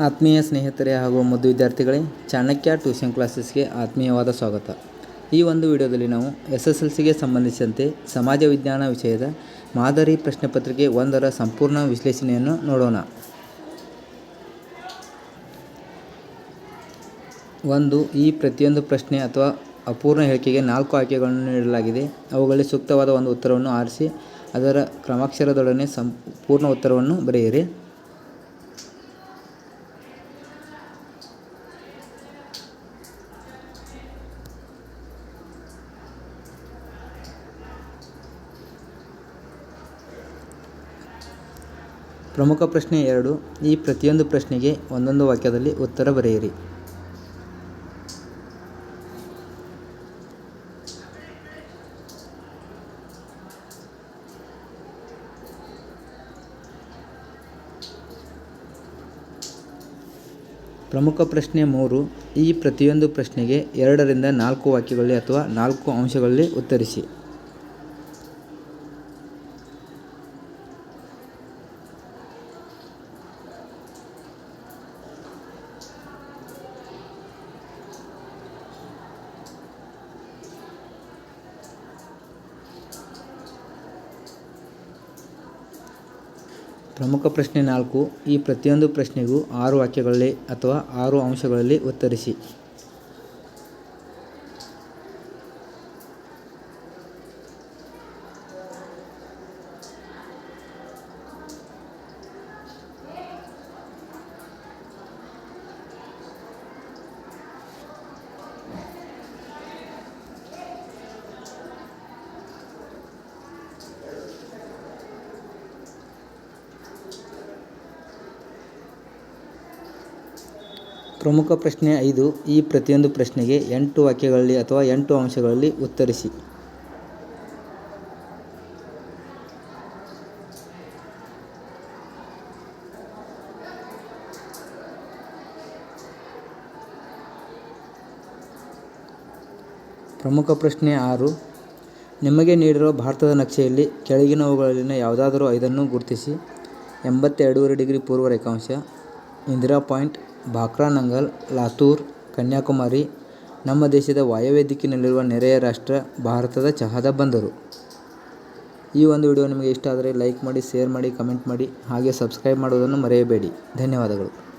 ಆತ್ಮೀಯ ಸ್ನೇಹಿತರೆ ಹಾಗೂ ಮುದ್ದು ವಿದ್ಯಾರ್ಥಿಗಳೇ, ಚಾಣಕ್ಯ ಟ್ಯೂಷನ್ ಕ್ಲಾಸಸ್ಗೆ ಆತ್ಮೀಯವಾದ ಸ್ವಾಗತ. ಈ ಒಂದು ವಿಡಿಯೋದಲ್ಲಿ ನಾವು ಎಸ್ ಎಸ್ ಎಲ್ ಸಿಗೆ ಸಂಬಂಧಿಸಿದಂತೆ ಸಮಾಜ ವಿಜ್ಞಾನ ವಿಷಯದ ಮಾದರಿ ಪ್ರಶ್ನೆ ಪತ್ರಿಕೆ ಒಂದರ ಸಂಪೂರ್ಣ ವಿಶ್ಲೇಷಣೆಯನ್ನು ನೋಡೋಣ. ಒಂದು, ಈ ಪ್ರತಿಯೊಂದು ಪ್ರಶ್ನೆ ಅಥವಾ ಅಪೂರ್ಣ ಹೇಳಿಕೆಗೆ ನಾಲ್ಕು ಆಯ್ಕೆಗಳನ್ನು ನೀಡಲಾಗಿದೆ. ಅವುಗಳಲ್ಲಿ ಸೂಕ್ತವಾದ ಒಂದು ಉತ್ತರವನ್ನು ಆರಿಸಿ, ಅದರ ಕ್ರಮಾಕ್ಷರದೊಡನೆ ಸಂಪೂರ್ಣ ಉತ್ತರವನ್ನು ಬರೆಯಿರಿ. ಪ್ರಮುಖ ಪ್ರಶ್ನೆ ಎರಡು. ಈ ಪ್ರತಿಯೊಂದು ಪ್ರಶ್ನೆಗೆ ಒಂದೊಂದು ವಾಕ್ಯದಲ್ಲಿ ಉತ್ತರ ಬರೆಯಿರಿ. ಪ್ರಮುಖ ಪ್ರಶ್ನೆ ಮೂರು. ಈ ಪ್ರತಿಯೊಂದು ಪ್ರಶ್ನೆಗೆ ಎರಡರಿಂದ ನಾಲ್ಕು ವಾಕ್ಯಗಳಲ್ಲಿ ಅಥವಾ ನಾಲ್ಕು ಅಂಶಗಳಲ್ಲಿ ಉತ್ತರಿಸಿ. ಪ್ರಮುಖ ಪ್ರಶ್ನೆ ನಾಲ್ಕು ಈ ಪ್ರತಿಯೊಂದು ಪ್ರಶ್ನೆಗೂ ಆರು ವಾಕ್ಯಗಳಲ್ಲಿ ಅಥವಾ ಆರು ಅಂಶಗಳಲ್ಲಿ ಉತ್ತರಿಸಿ. ಪ್ರಮುಖ ಪ್ರಶ್ನೆ ಐದು, ಈ ಪ್ರತಿಯೊಂದು ಪ್ರಶ್ನೆಗೆ ಎಂಟು ವಾಕ್ಯಗಳಲ್ಲಿ ಅಥವಾ ಎಂಟು ಅಂಶಗಳಲ್ಲಿ ಉತ್ತರಿಸಿ. ಪ್ರಮುಖ ಪ್ರಶ್ನೆ ಆರು, ನಿಮಗೆ ನೀಡಿರುವ ಭಾರತದ ನಕ್ಷೆಯಲ್ಲಿ ಕೆಳಗಿನವುಗಳಲ್ಲಿನ ಯಾವುದಾದರೂ ಐದನ್ನು ಗುರುತಿಸಿ. ಎಂಬತ್ತೆರಡೂವರೆ ಡಿಗ್ರಿ ಪೂರ್ವ ರೇಖಾಂಶ, ಇಂದಿರಾ ಪಾಯಿಂಟ್ ಭಾಕ್ರಾ ನಂಗಲ್, ಲಾತೂರ್, ಕನ್ಯಾಕುಮಾರಿ ನಮ್ಮ ದೇಶದ ವಾಯವ್ಯ ದಿಕ್ಕಿನಲ್ಲಿರುವ ನೆರೆಯ ರಾಷ್ಟ್ರ ಭಾರತದ ಚಹಾದ ಬಂದರು. ಈ ಒಂದು ವಿಡಿಯೋ ನಿಮಗೆ ಇಷ್ಟ ಆದರೆ ಲೈಕ್ ಮಾಡಿ, ಶೇರ್ ಮಾಡಿ, ಕಮೆಂಟ್ ಮಾಡಿ ಹಾಗೆ ಸಬ್ಸ್ಕ್ರೈಬ್ ಮಾಡುವುದನ್ನು ಮರೆಯಬೇಡಿ. ಧನ್ಯವಾದಗಳು.